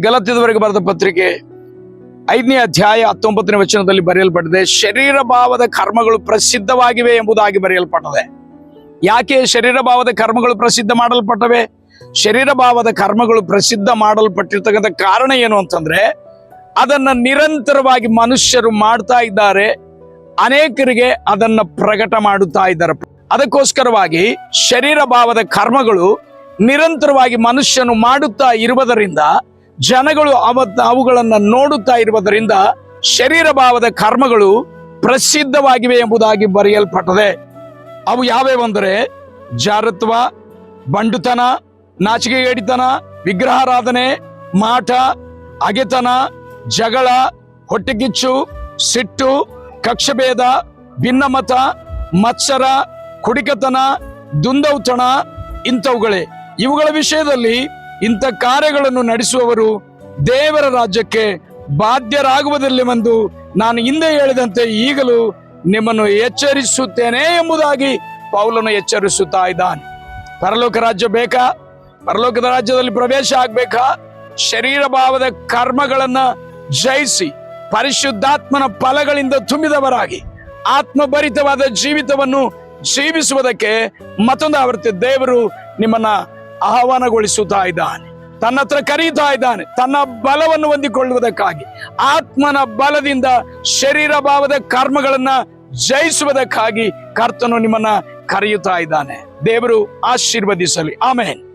ಗಲತ್ಯದವರೆಗೆ ಬರೆದ ಪತ್ರಿಕೆ ಐದನೇ ಅಧ್ಯಾಯ ಹತ್ತೊಂಬತ್ತನೇ ವಚನದಲ್ಲಿ ಬರೆಯಲ್ಪಟ್ಟಿದೆ ಶರೀರ ಭಾವದ ಕರ್ಮಗಳು ಪ್ರಸಿದ್ಧವಾಗಿವೆ ಎಂಬುದಾಗಿ ಬರೆಯಲ್ಪಟ್ಟದೆ. ಯಾಕೆ ಶರೀರ ಭಾವದ ಕರ್ಮಗಳು ಪ್ರಸಿದ್ಧ ಮಾಡಲ್ಪಟ್ಟವೆ? ಶರೀರ ಭಾವದ ಕರ್ಮಗಳು ಪ್ರಸಿದ್ಧ ಮಾಡಲ್ಪಟ್ಟಿರ್ತಕ್ಕಂಥ ಕಾರಣ ಏನು ಅಂತಂದ್ರೆ, ಅದನ್ನ ನಿರಂತರವಾಗಿ ಮನುಷ್ಯರು ಮಾಡ್ತಾ ಇದ್ದಾರೆ, ಅನೇಕರಿಗೆ ಅದನ್ನ ಪ್ರಕಟ ಮಾಡುತ್ತಾ ಇದ್ದಾರೆ. ಅದಕ್ಕೋಸ್ಕರವಾಗಿ ಶರೀರ ಭಾವದ ಕರ್ಮಗಳು ನಿರಂತರವಾಗಿ ಮನುಷ್ಯನು ಮಾಡುತ್ತಾ ಇರುವುದರಿಂದ ಜನಗಳು ಅವತ್ ಅವುಗಳನ್ನು ನೋಡುತ್ತಾ ಇರುವುದರಿಂದ ಶರೀರ ಭಾವದ ಕರ್ಮಗಳು ಪ್ರಸಿದ್ಧವಾಗಿವೆ ಎಂಬುದಾಗಿ ಬರೆಯಲ್ಪಟ್ಟದೆ. ಅವು ಯಾವ್ಯಾವಂದರೆ ಜಾರತ್ವ, ಬಂಡುತನ, ನಾಚಿಕೆಗೇಡಿತನ, ವಿಗ್ರಹಾರಾಧನೆ, ಮಾಟ, ಅಗೆತನ, ಜಗಳ, ಹೊಟ್ಟೆಕಿಚ್ಚು, ಸಿಟ್ಟು, ಕಕ್ಷಭೇದ, ಭಿನ್ನಮತ, ಮತ್ಸರ, ಕುಡಿಕತನ, ದುಂದೌತಣ ಇಂಥವುಗಳೇ. ಇವುಗಳ ವಿಷಯದಲ್ಲಿ ಇಂಥ ಕಾರ್ಯಗಳನ್ನು ನಡೆಸುವವರು ದೇವರ ರಾಜ್ಯಕ್ಕೆ ಬಾಧ್ಯರಾಗುವುದಿಲ್ಲವೆಂದು ನಾನು ಹಿಂದೆ ಹೇಳಿದಂತೆ ಈಗಲೂ ನಿಮ್ಮನ್ನು ಎಚ್ಚರಿಸುತ್ತೇನೆ ಎಂಬುದಾಗಿ ಪೌಲನು ಎಚ್ಚರಿಸುತ್ತಾ ಇದ್ದಾನೆ. ಪರಲೋಕ ರಾಜ್ಯ ಬೇಕಾ? ಪರಲೋಕದ ರಾಜ್ಯದಲ್ಲಿ ಪ್ರವೇಶ ಆಗ್ಬೇಕಾ? ಶರೀರ ಭಾವದ ಕರ್ಮಗಳನ್ನ ಜಯಿಸಿ ಪರಿಶುದ್ಧಾತ್ಮನ ಫಲಗಳಿಂದ ತುಂಬಿದವರಾಗಿ ಆತ್ಮಭರಿತವಾದ ಜೀವಿತವನ್ನು ಜೀವಿಸುವುದಕ್ಕೆ ಮತ್ತೊಂದು ಆವೃತ್ತಿ ದೇವರು ನಿಮ್ಮನ್ನ ಆಹ್ವಾನಗೊಳಿಸುತ್ತಾ ಇದ್ದಾನೆ. ತನ್ನ ಹತ್ರ ಕರೀತಾ ಇದ್ದಾನೆ. ತನ್ನ ಬಲವನ್ನು ಹೊಂದಿಕೊಳ್ಳುವುದಕ್ಕಾಗಿ. ಆತ್ಮನ ಬಲದಿಂದ ಶರೀರ ಭಾವದ ಕರ್ಮಗಳನ್ನ ಜಯಿಸುವುದಕ್ಕಾಗಿ ಕರ್ತನು ನಿಮ್ಮನ್ನ ಕರೆಯುತ್ತಾ ಇದ್ದಾನೆ. ದೇವರು ಆಶೀರ್ವದಿಸಲಿ. ಆಮೇನ್.